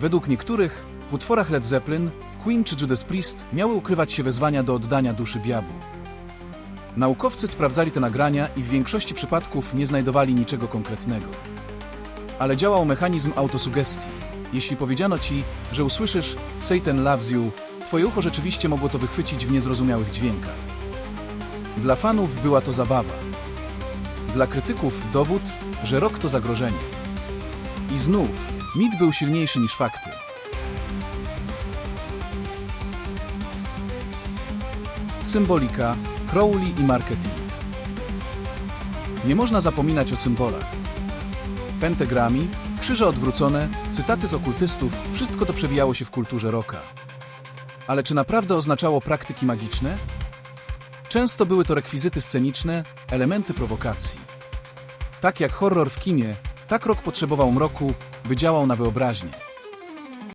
Według niektórych w utworach Led Zeppelin, Queen czy Judas Priest miały ukrywać się wezwania do oddania duszy diabłu. Naukowcy sprawdzali te nagrania i w większości przypadków nie znajdowali niczego konkretnego. Ale działał mechanizm autosugestii. Jeśli powiedziano ci, że usłyszysz Satan loves you, twoje ucho rzeczywiście mogło to wychwycić w niezrozumiałych dźwiękach. Dla fanów była to zabawa. Dla krytyków dowód, że rok to zagrożenie. I znów, mit był silniejszy niż fakty. Symbolika, Crowley i marketing. Nie można zapominać o symbolach. Pentagrami, krzyże odwrócone, cytaty z okultystów, wszystko to przewijało się w kulturze rocka. Ale czy naprawdę oznaczało praktyki magiczne? Często były to rekwizyty sceniczne, elementy prowokacji. Tak jak horror w kinie, tak rok potrzebował mroku, by działał na wyobraźnię.